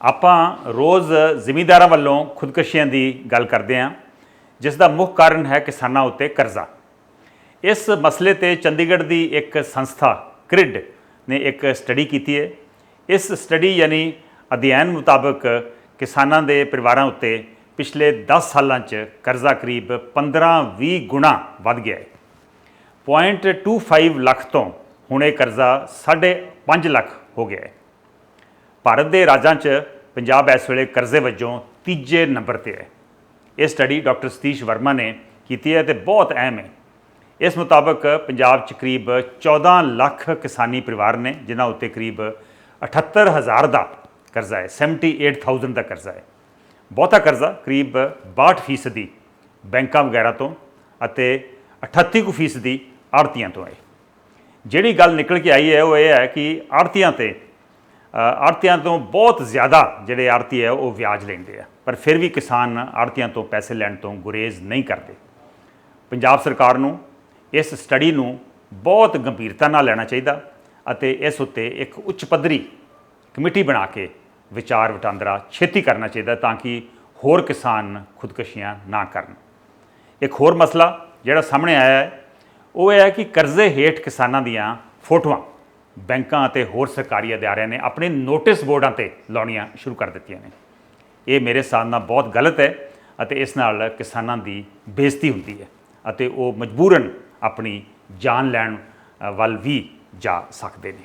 ਆਪਾਂ ਰੋਜ਼ ਜ਼ਿਮੀਂਦਾਰਾਂ ਵੱਲੋਂ ਖੁਦਕਸ਼ੀਆਂ ਦੀ ਗੱਲ ਕਰਦੇ ਹਾਂ, ਜਿਸ ਦਾ ਮੁੱਖ ਕਾਰਨ ਹੈ ਕਿਸਾਨਾਂ ਉੱਤੇ ਕਰਜ਼ਾ। ਇਸ ਮਸਲੇ ਤੇ ਚੰਡੀਗੜ੍ਹ ਦੀ ਇੱਕ ਸੰਸਥਾ, ਕ੍ਰਿਡ, ਨੇ ਇੱਕ ਸਟੱਡੀ ਕੀਤੀ ਹੈ। ਇਸ ਸਟੱਡੀ ਯਾਨੀ ਅਧਿਐਨ ਮੁਤਾਬਕ ਕਿਸਾਨਾਂ ਦੇ ਪਰਿਵਾਰਾਂ ਉੱਤੇ ਪਿਛਲੇ 10 ਸਾਲਾਂ 'ਚ ਕਰਜ਼ਾ ਕਰੀਬ 15-20 ਗੁਣਾ ਵੱਧ ਗਿਆ ਹੈ। 0.25 ਲੱਖ ਤੋਂ ਹੁਣ ਇਹ ਕਰਜ਼ਾ 5.5 ਲੱਖ ਹੋ ਗਿਆ ਹੈ। ਭਾਰਤ ਦੇ ਰਾਜਾਂ 'ਚ ਪੰਜਾਬ ਇਸ ਵੇਲੇ ਕਰਜ਼ੇ ਵਜੋਂ ਤੀਜੇ ਨੰਬਰ ਤੇ ਹੈ। ਇਹ ਸਟੱਡੀ ਡਾਕਟਰ ਸਤੀਸ਼ ਵਰਮਾ ਨੇ ਕੀਤੀ ਹੈ ਤੇ ਬਹੁਤ ਅਹਿਮ ਹੈ। ਇਸ ਮੁਤਾਬਕ ਪੰਜਾਬ 'ਚ ਕਰੀਬ 14 ਲੱਖ ਕਿਸਾਨੀ ਪਰਿਵਾਰ ਨੇ, ਜਿਨ੍ਹਾਂ ਉੱਤੇ ਕਰੀਬ 78000 ਦਾ ਕਰਜ਼ਾ ਹੈ 78000 ਦਾ ਕਰਜ਼ਾ ਹੈ। ਬਹੁਤਾ ਕਰਜ਼ਾ ਕਰੀਬ 62% ਫੀਸਦੀ ਬੈਂਕਾਂ ਵਗੈਰਾ ਤੋਂ ਅਤੇ 38% ਕੁ ਫੀਸਦੀ ਆੜਤੀਆਂ ਤੋਂ ਹੈ। ਜਿਹੜੀ ਗੱਲ ਨਿਕਲ ਕੇ ਆਈ ਹੈ, ਉਹ ਇਹ ਹੈ ਕਿ ਆੜਤੀਆਂ ਤੇ ਆੜਤੀਆਂ ਤੋਂ ਬਹੁਤ ਜ਼ਿਆਦਾ ਜਿਹੜੇ ਆੜਤੀ ਹੈ, ਉਹ ਵਿਆਜ ਲੈਂਦੇ ਆ। ਪਰ ਫਿਰ ਵੀ ਕਿਸਾਨ ਆੜਤੀਆਂ ਤੋਂ ਪੈਸੇ ਲੈਣ ਤੋਂ ਗੁਰੇਜ਼ ਨਹੀਂ ਕਰਦੇ। ਪੰਜਾਬ ਸਰਕਾਰ ਨੂੰ ਇਸ ਸਟੱਡੀ ਨੂੰ ਬਹੁਤ ਗੰਭੀਰਤਾ ਨਾਲ ਲੈਣਾ ਚਾਹੀਦਾ ਅਤੇ ਇਸ ਉੱਤੇ ਇੱਕ ਉੱਚ ਪੱਧਰੀ ਕਮੇਟੀ ਬਣਾ ਕੇ ਵਿਚਾਰ ਵਟਾਂਦਰਾ ਛੇਤੀ ਕਰਨਾ ਚਾਹੀਦਾ ਤਾਂ ਕਿ ਹੋਰ ਕਿਸਾਨ ਖੁਦਕੁਸ਼ੀਆਂ ਨਾ ਕਰਨ। ਇੱਕ ਹੋਰ ਮਸਲਾ ਜਿਹੜਾ ਸਾਹਮਣੇ ਆਇਆ ਹੈ, ਉਹ ਇਹ ਹੈ ਕਿ ਕਰਜ਼ੇ ਹੇਠ ਕਿਸਾਨਾਂ ਦੀਆਂ ਫੋਟੋਆਂ। ਬੈਂਕਾਂ ਅਤੇ ਹੋਰ ਸਰਕਾਰੀ ਅਦਾਰਿਆਂ ਨੇ ਆਪਣੇ ਨੋਟਿਸ ਬੋਰਡਾਂ ਤੇ ਲਾਉਣੀਆਂ ਸ਼ੁਰੂ ਕਰ ਦਿੱਤੀਆਂ ਨੇ। ਇਹ ਮੇਰੇ ਹਿਸਾਬ ਨਾਲ ਬਹੁਤ ਗਲਤ ਹੈ ਅਤੇ ਇਸ ਨਾਲ ਕਿਸਾਨਾਂ ਦੀ ਬੇਇੱਜ਼ਤੀ ਹੁੰਦੀ ਹੈ ਅਤੇ ਉਹ ਮਜਬੂਰਨ ਆਪਣੀ ਜਾਨ ਲੈਣ ਵੱਲ ਵੀ ਜਾ ਸਕਦੇ ਨੇ।